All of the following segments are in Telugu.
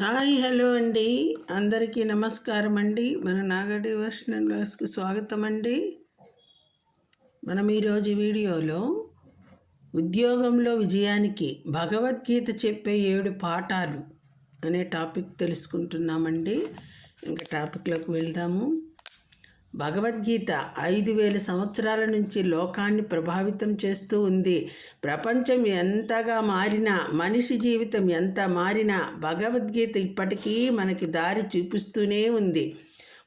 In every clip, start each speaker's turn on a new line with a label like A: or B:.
A: హాయ్ హలో అండి. అందరికీ నమస్కారం అండి. మన నాగడి క్లాస్కి స్వాగతం అండి. మనం ఈరోజు వీడియోలో ఉద్యోగంలో విజయానికి భగవద్గీత చెప్పే ఏడు పాఠాలు అనే టాపిక్ తెలుసుకుంటున్నామండి. ఇంకా టాపిక్లోకి వెళ్దాము. భగవద్గీత ఐదు వేల సంవత్సరాల నుంచి లోకాన్ని ప్రభావితం చేస్తూ ఉంది. ప్రపంచం ఎంతగా మారినా మనిషి జీవితం ఎంత మారినా భగవద్గీత ఇప్పటికీ మనకి దారి చూపిస్తూనే ఉంది.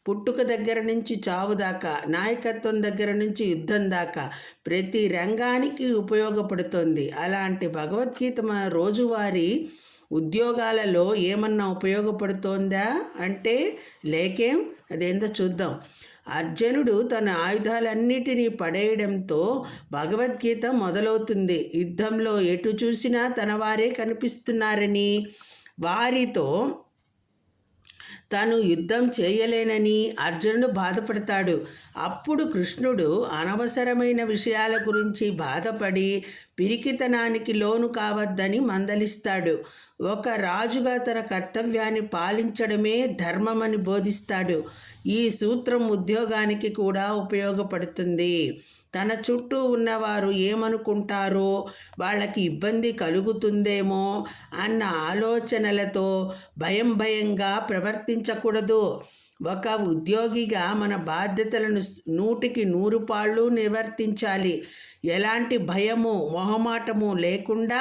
A: పుట్టుక దగ్గర నుంచి చావు దాకా నాయకత్వం దగ్గర నుంచి యుద్ధం దాకా ప్రతి రంగానికి ఉపయోగపడుతుంది. అలాంటి భగవద్గీత మన రోజువారీ ఉద్యోగాలలో ఏమన్నా ఉపయోగపడుతోందా? అంటే లేకేం? అదేందో చూద్దాం. అర్జునుడు తన ఆయుధాలన్నిటినీ పడేయడంతో భగవద్గీత మొదలవుతుంది. యుద్ధంలో ఎటు చూసినా తన వారే కనిపిస్తున్నారని. వారితో తాను యుద్ధం చేయలేనని అర్జునుడు బాధపడతాడు. అప్పుడు కృష్ణుడు అనవసరమైన విషయాల గురించి బాధపడి పిరికితనానికి లోను కావద్దని మందలిస్తాడు. ఒక రాజుగా తన కర్తవ్యాన్ని పాలించడమే ధర్మమని బోధిస్తాడు. ఈ సూత్రం ఉద్యోగానికి కూడా ఉపయోగపడుతుంది. తన చుట్టూ ఉన్నవారు ఏమనుకుంటారో వాళ్ళకి ఇబ్బంది కలుగుతుందేమో అన్న ఆలోచనలతో భయం భయంగా ప్రవర్తించకూడదు. ఒక ఉద్యోగిగా మన బాధ్యతలను నూటికి నూరు పాళ్ళు నిర్వర్తించాలి. ఎలాంటి భయము మొహమాటము లేకుండా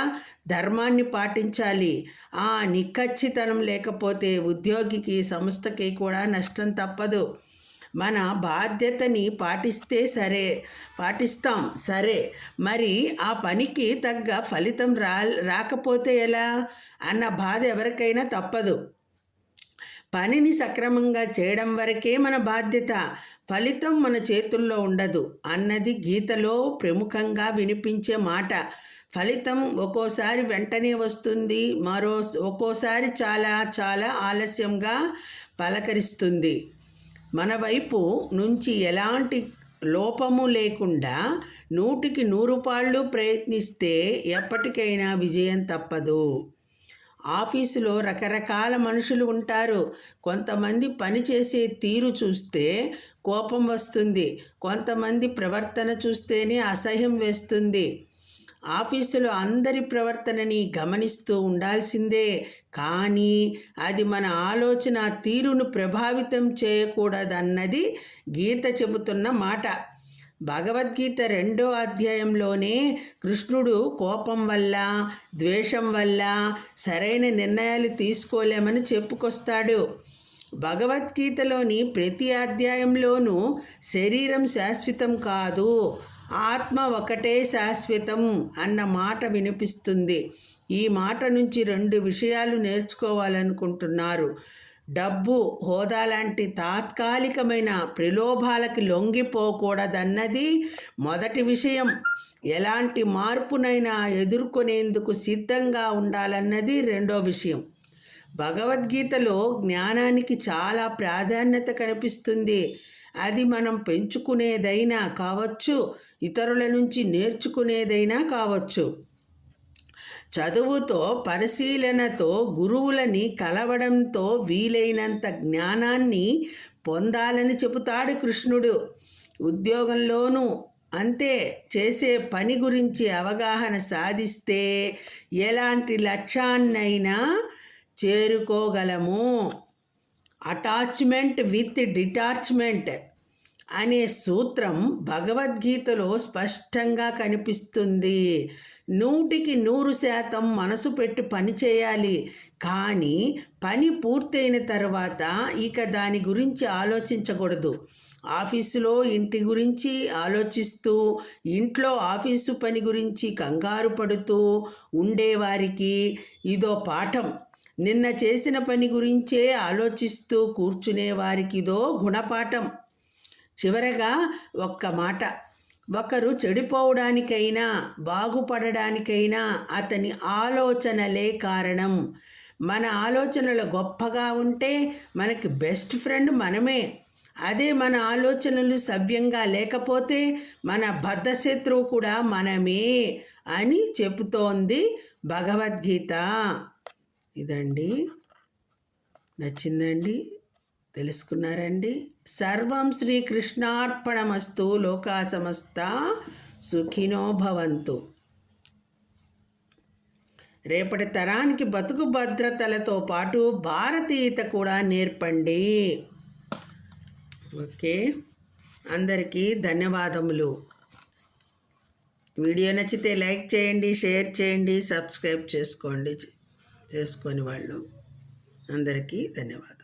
A: ధర్మాన్ని పాటించాలి. ఆ నిఖచ్చితనం లేకపోతే ఉద్యోగికి సంస్థకి కూడా నష్టం తప్పదు. మన బాధ్యతని పాటిస్తే సరే పాటిస్తాం సరే. మరి ఆ పనికి తగ్గ ఫలితం రా రాకపోతే ఎలా? అన్న బాధ ఎవరికైనా తప్పదు. పనిని సక్రమంగా చేయడం వరకే మన బాధ్యత. ఫలితం మన చేతుల్లో ఉండదు అన్నది గీతలో ప్రముఖంగా వినిపించే మాట. ఫలితం ఒక్కోసారి వెంటనే వస్తుంది మరో ఒక్కోసారి చాలా చాలా ఆలస్యంగా పలకరిస్తుంది. మన వైపు నుంచి ఎలాంటి లోపము లేకుండా నూటికి నూరు పాళ్ళు ప్రయత్నిస్తే ఎప్పటికైనా విజయం తప్పదు. ఆఫీసులో రకరకాల మనుషులు ఉంటారు. కొంతమంది పని చేసే తీరు చూస్తే కోపం వస్తుంది. కొంతమంది ప్రవర్తన చూస్తేనే అసహ్యం వేస్తుంది. ఆఫీసులో అందరి ప్రవర్తనని గమనిస్తూ ఉండాల్సిందే. కానీ అది మన ఆలోచన తీరును ప్రభావితం చేయకూడదన్నది గీత చెబుతున్న మాట. భగవద్గీత రెండో అధ్యాయంలోనే కృష్ణుడు కోపం వల్ల ద్వేషం వల్ల సరైన నిర్ణయాలు తీసుకోలేమని చెప్పుకొస్తాడు. భగవద్గీతలోని ప్రతి అధ్యాయంలోనూ శరీరం శాశ్వతం కాదు. ఆత్మ ఒకటే శాశ్వతం అన్న మాట వినిపిస్తుంది. ఈ మాట నుంచి రెండు విషయాలు నేర్చుకోవాలనుకుంటున్నారు. డబ్బు హోదా లాంటి తాత్కాలికమైన ప్రలోభాలకి లొంగిపోకూడదన్నది మొదటి విషయం. ఎలాంటి మార్పునైనా ఎదుర్కొనేందుకు సిద్ధంగా ఉండాలన్నది రెండో విషయం. భగవద్గీతలో జ్ఞానానికి చాలా ప్రాధాన్యత కనిపిస్తుంది. అది మనం పెంచుకునేదైనా కావచ్చు ఇతరుల నుంచి నేర్చుకునేదైనా కావచ్చు. చదువుతో పరిశీలనతో గురువులని కలవడంతో వీలైనంత జ్ఞానాన్ని పొందాలని చెబుతాడు కృష్ణుడు. ఉద్యోగంలోనూ అంతే చేసే పని గురించి అవగాహన సాధిస్తే ఎలాంటి లక్ష్యాన్నైనా చేరుకోగలము. అటాచ్మెంట్ విత్ డిటాచ్మెంట్ అనే సూత్రం భగవద్గీతలో స్పష్టంగా కనిపిస్తుంది. నూటికి నూరు శాతం మనసు పెట్టి పని చేయాలి. కానీ పని పూర్తయిన తర్వాత ఇక దాని గురించి ఆలోచించకూడదు. ఆఫీసులో ఇంటి గురించి ఆలోచిస్తూ ఇంట్లో ఆఫీసు పని గురించి కంగారు పడుతూ ఉండేవారికి ఇదో పాఠం. నిన్న చేసిన పని గురించే ఆలోచిస్తూ కూర్చునే వారికిదో గుణపాఠం. చివరగా ఒక్క మాట. ఒకరు చెడిపోవడానికైనా బాగుపడడానికైనా అతని ఆలోచనలే కారణం. మన ఆలోచనలు గొప్పగా ఉంటే మనకి బెస్ట్ ఫ్రెండ్ మనమే. అదే మన ఆలోచనలు సవ్యంగా లేకపోతే మన బద్ధశత్రువు కూడా మనమే అని చెబుతోంది భగవద్గీత. ఇదండి. నచ్చిందండి. తెలుసుకున్నారండి. సర్వం శ్రీకృష్ణార్పణమస్తు లోకా సమస్త సుఖినో భవంతు. రేపటి తరానికి బతుకు భద్రతలతో పాటు భారతీయత కూడా నేర్పండి. ఓకే. అందరికీ ధన్యవాదములు. వీడియో నచ్చితే లైక్ చేయండి షేర్ చేయండి సబ్స్క్రైబ్ చేసుకోండి. చేసుకొని వాళ్ళు అందరికీ ధన్యవాదాలు.